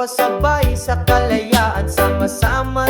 pasabay sa kalayaan Sama-sama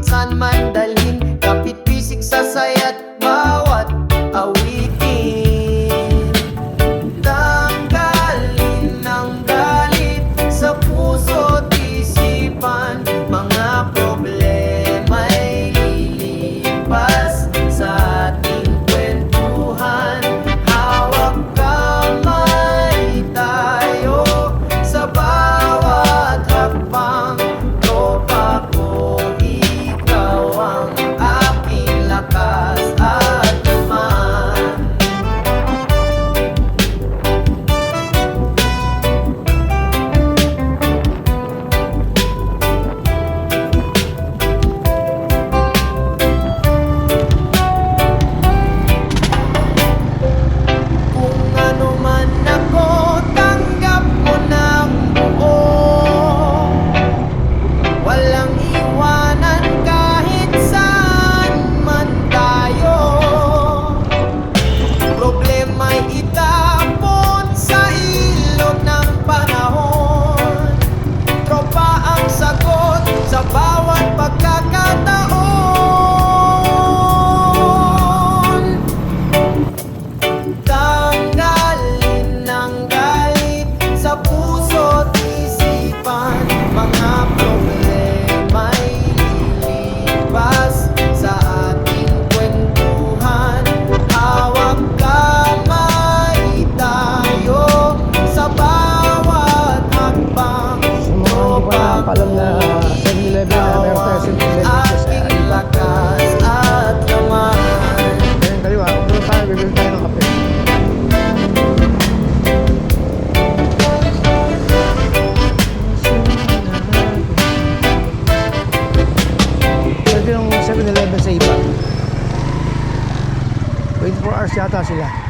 minsan man daling 到谁了。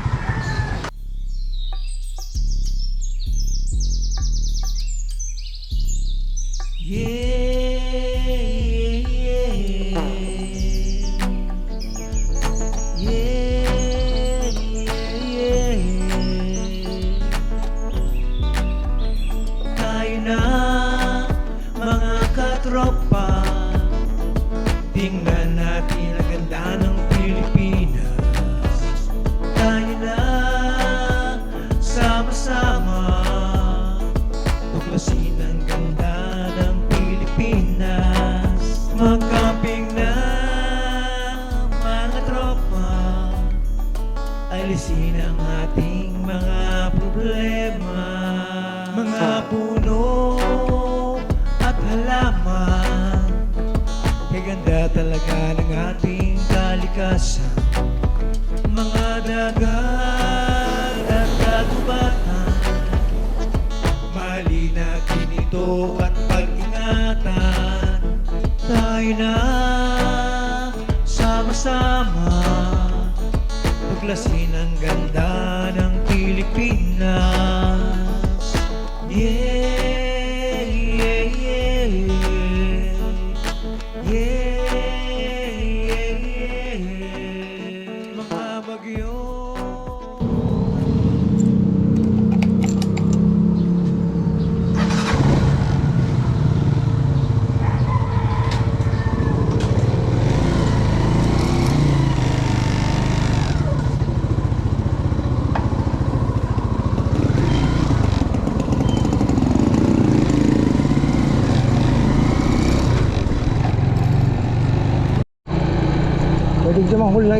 talaga.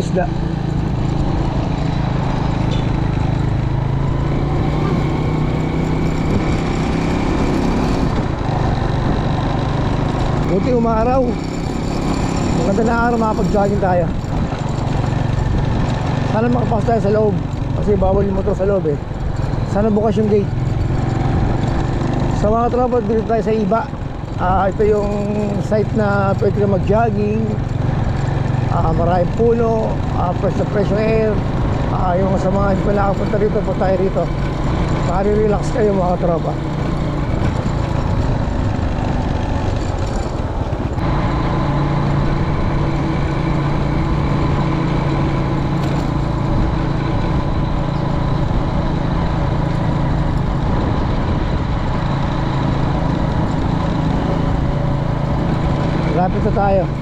Na isda. Buti umaraw. Maganda na araw makapag-jogging tayo. Sana makapasok tayo sa loob. Kasi bawal yung motor sa loob eh. Sana bukas yung gate. Sa mga tropa, dito tayo sa iba. Ah, ito yung site na pwede ka mag-jogging. Ah, maraming puno, ah, fresh na fresh air. Ah, yung sa mga hindi pa nakapunta rito, punta tayo rito. Makari-relax kayo mga tropa. Lapit na tayo.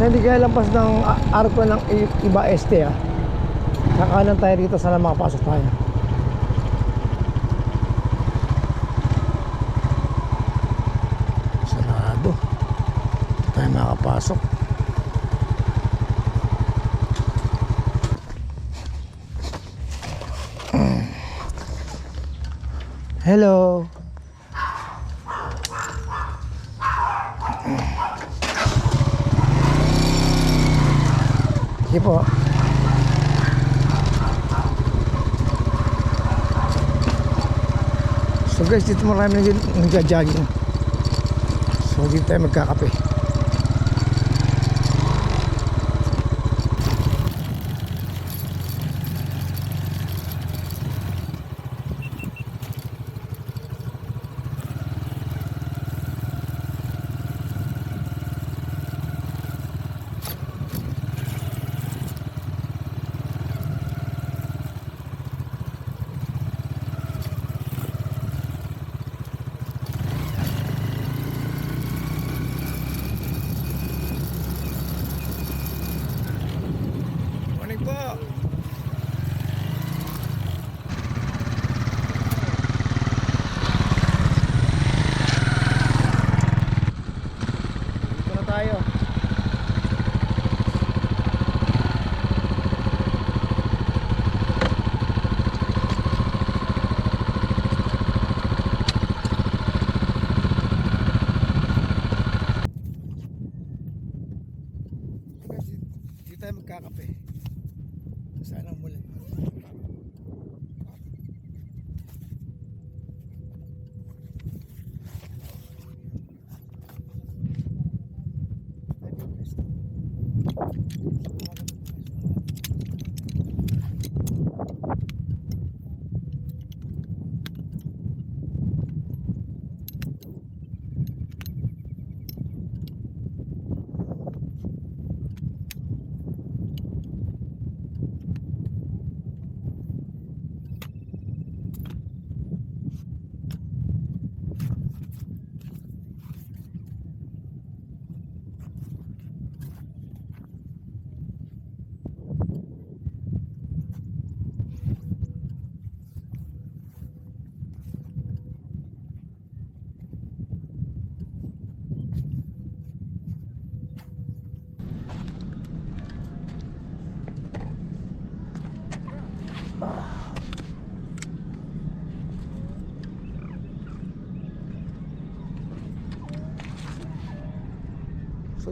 Kasi hindi kaya lampas ng arko ng iba este ah. Kakanan tayo rito, sana makapasok tayo. Sarado. Hindi tayo makapasok. Hello. Sige po. So guys, dito marami nag nagja-jogging. So dito tayo magkakape.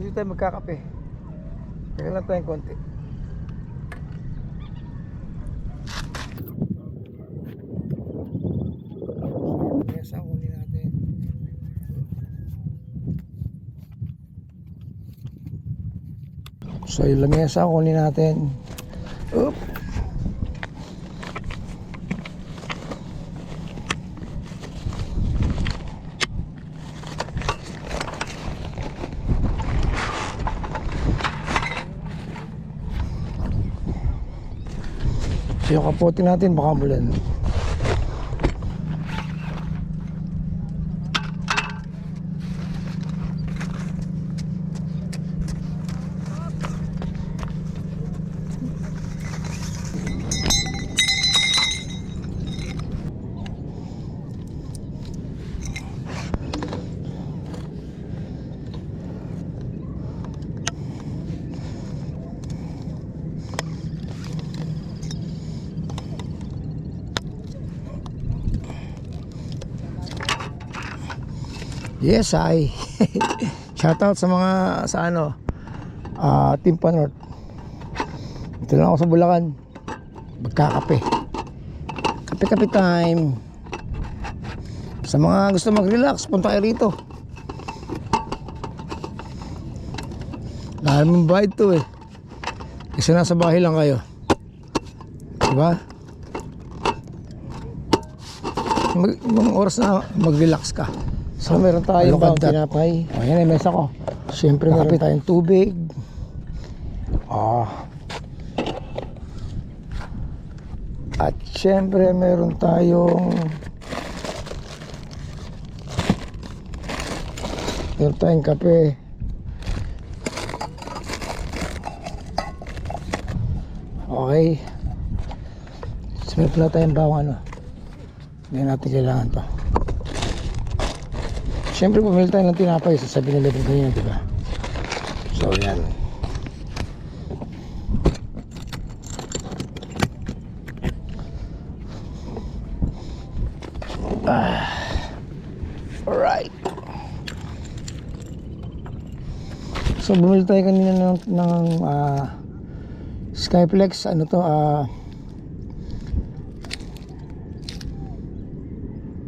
Dito tayo magkakape. Kaya lang tayong konti. Ang kunin natin. So yung lamesa kunin natin. Oop. Yung kapote natin baka mulan. Yes, I. Shoutout sa mga sa ano, ah Timpa North. Ito lang ako sa Bulacan. Magkakape. Kape-kape time. Sa mga gusto mag-relax, punta kayo rito. Dahil mong bayad to eh. Kasi nasa bahay lang kayo. Diba? Mag, oras na mag-relax ka. So meron tayong Alokad bawang dat. tinapay. O yan ay mesa ko. Siyempre meron tayong tubig. Ah. At siyempre meron tayong meron tayong kape. Okay. So meron pala tayong bawang ano. Hindi natin kailangan to. Siyempre bumili tayo ng tinapay sa 7-Eleven kanina, di ba? So yan. Ah. Alright. So bumili tayo kanina ng, ng ah, Skyflex, ano to, ah,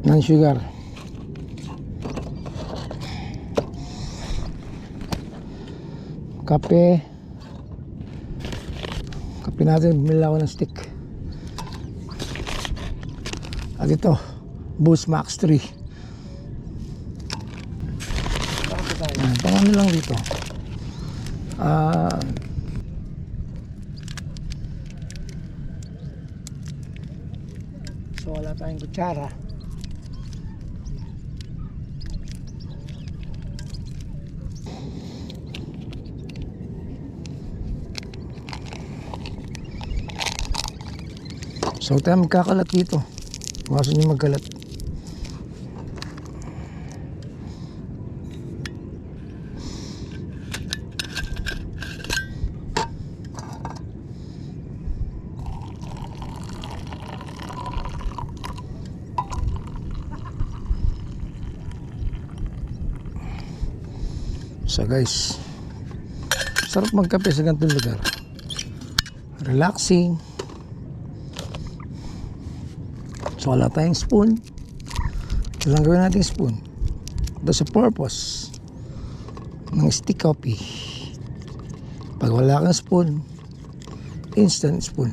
non-sugar. Kape. Kape natin bumili ako ng stick. At ito Boost Max 3 Yan, pang ano lang dito. Ah. So wala tayong kutsara So tayo magkakalat dito. Iwasan nyo magkalat. So guys, sarap magkape sa ganitong lugar. Relaxing. So wala tayong spoon. Lang gawin natin spoon. Ito sa purpose ng stick coffee. Pag wala kang spoon, instant spoon.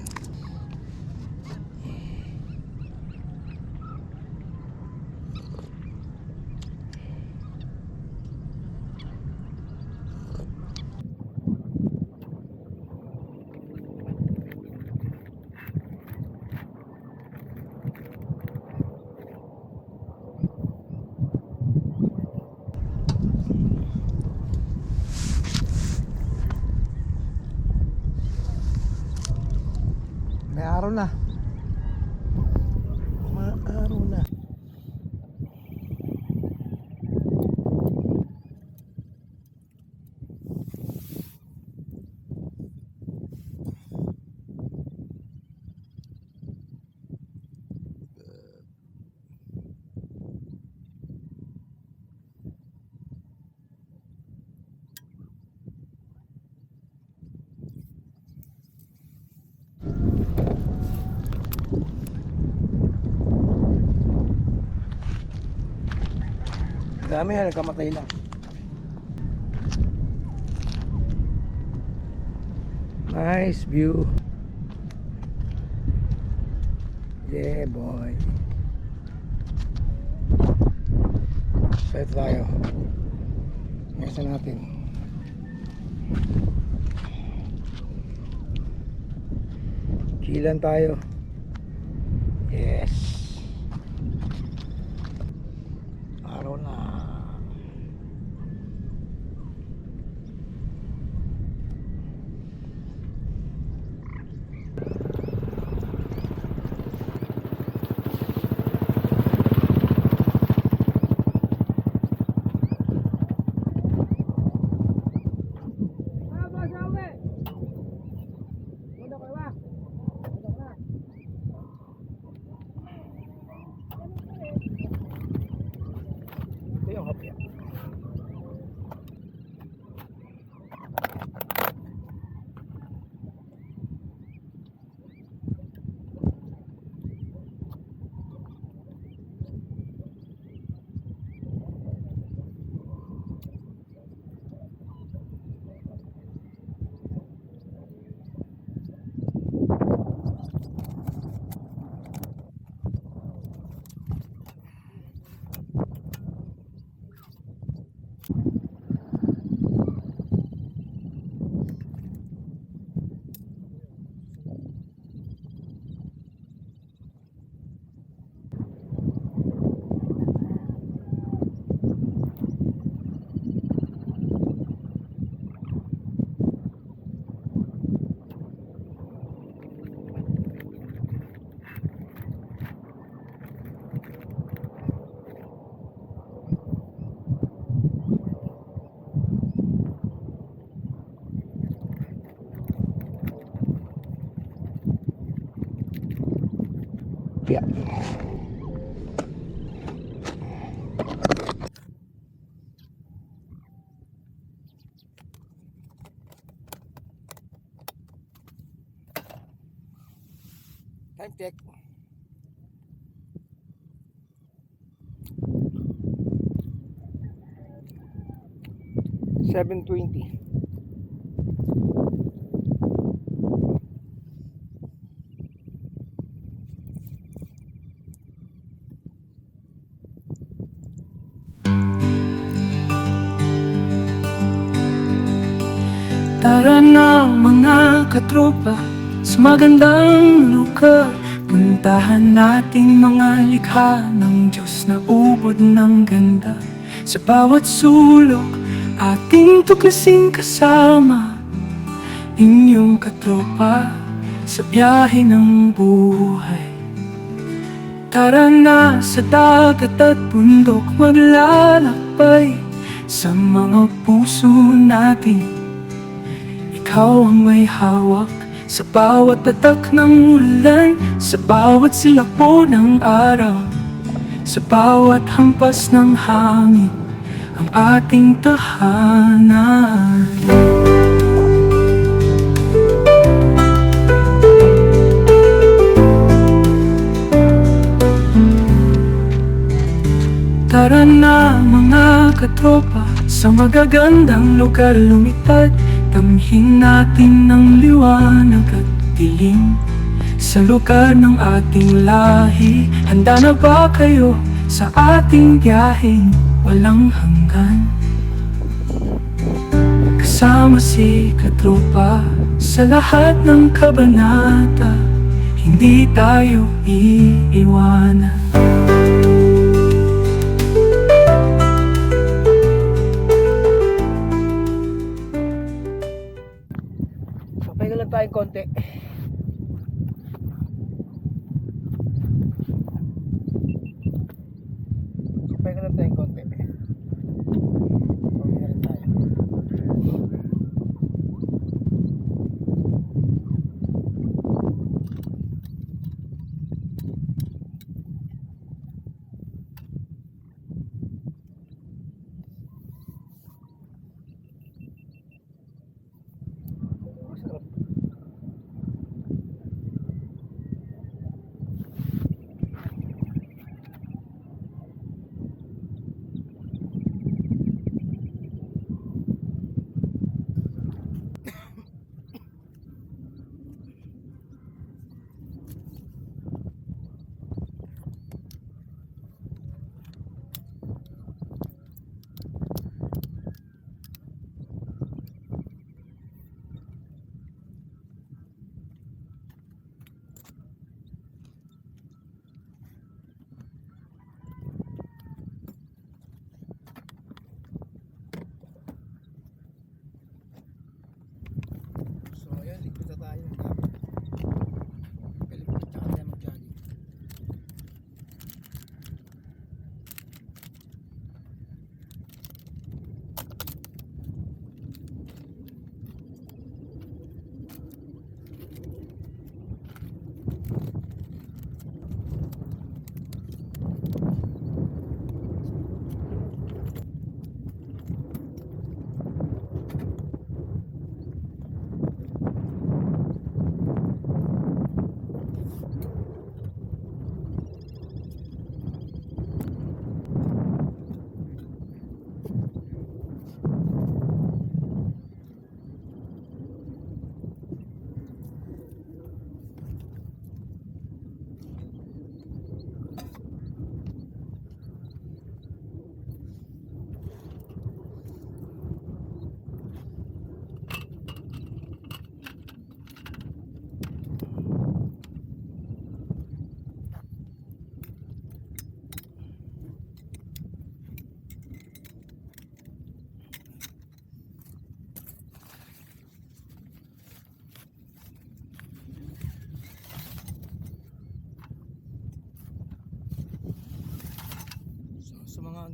May araw na. May araw na. Dami yan, nagkamatay lang. Nice view. Yeah, boy. Ito tayo. Ngayon natin. Chilan tayo. Yes. 720 Tara na mga katropa sa magandang lugar Puntahan natin mga likha ng Diyos na ubod ng ganda. Sa bawat sulok Ating tuklasin kasama Inyong katropa Sa biyahe ng buhay. Tara na sa dagat at bundok Maglalakbay Sa mga puso natin. Ikaw ang may hawak sa bawat tatak ng ulan Sa bawat silakbo ng araw Sa bawat hampas ng hangin Ang ating tahanan. Tara na mga katropa Sa magagandang lugar lumipad Damhin natin ng liwanag at dilim Sa lugar ng ating lahi. Handa na ba kayo sa ating biyaheng walang hanggan? Kasama si katropa sa lahat ng kabanata Hindi tayo iiwanan Papahinga lang tayong konti.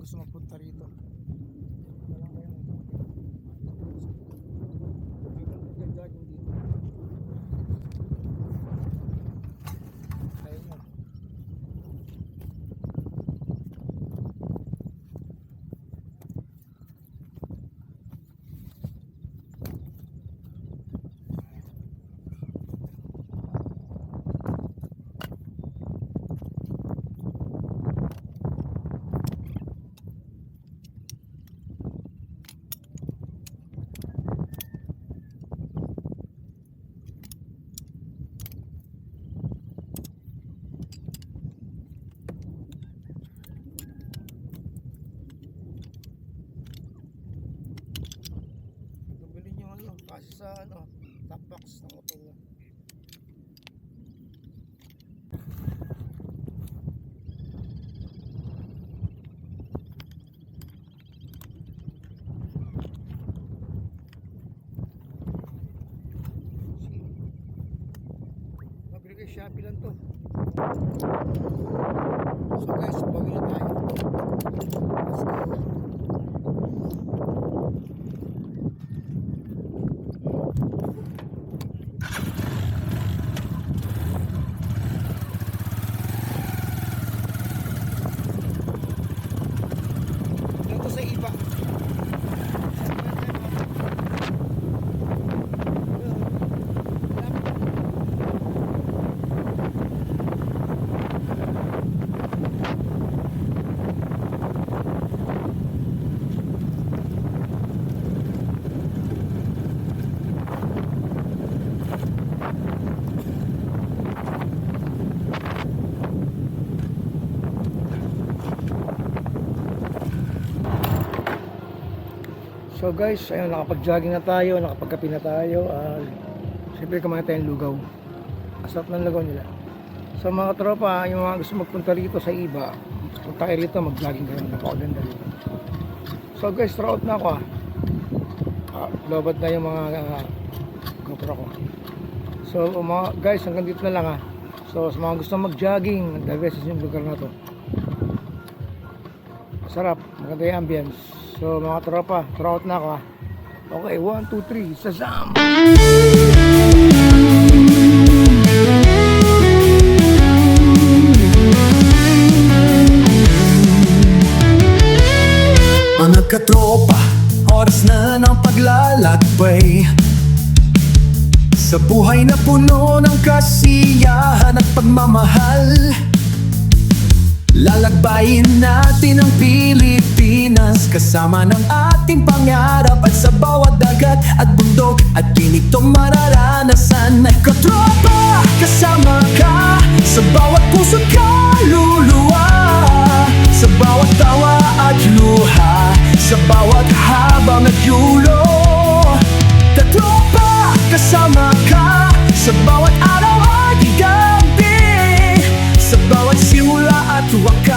Gusto magpunta rito. Wala kayo Jogging dito. Kaya nyo. kasi sa ano, top box ng motor mo. Mabili kay Shopee lang to. So guys, bawi na tayo. Let's go. Dito sa iba. So guys, ayun, nakapag-jogging na tayo, nakapagkape na tayo. Uh, Siyempre kumain tayong lugaw. Asap ng lugaw nila. So mga tropa, yung mga gusto magpunta rito sa iba, punta kayo rito, mag-jogging kayo. Napakaganda rito. So guys, throw out na ako ah. Ah, lobad na yung mga uh, GoPro ko. So mga guys, hanggang dito na lang ah. So sa mga gusto mag-jogging, diversity yung lugar na to. Sarap, maganda yung ambience. So mga tropa, throw out na ako ah. Okay, 1, 2, 3, sazam! Mga katropa, oras na ng paglalakbay Sa buhay na puno ng kasiyahan at pagmamahal Lalakbayin natin ang Pilipinas Kasama ng ating pangarap At sa bawat dagat at bundok At pinitong mararanasan. Ay katropa, kasama ka. Sa bawat puso't kaluluwa Sa bawat tawa at luha. Sa bawat habang at yulo. Katropa, kasama ka. Sa bawat tua cara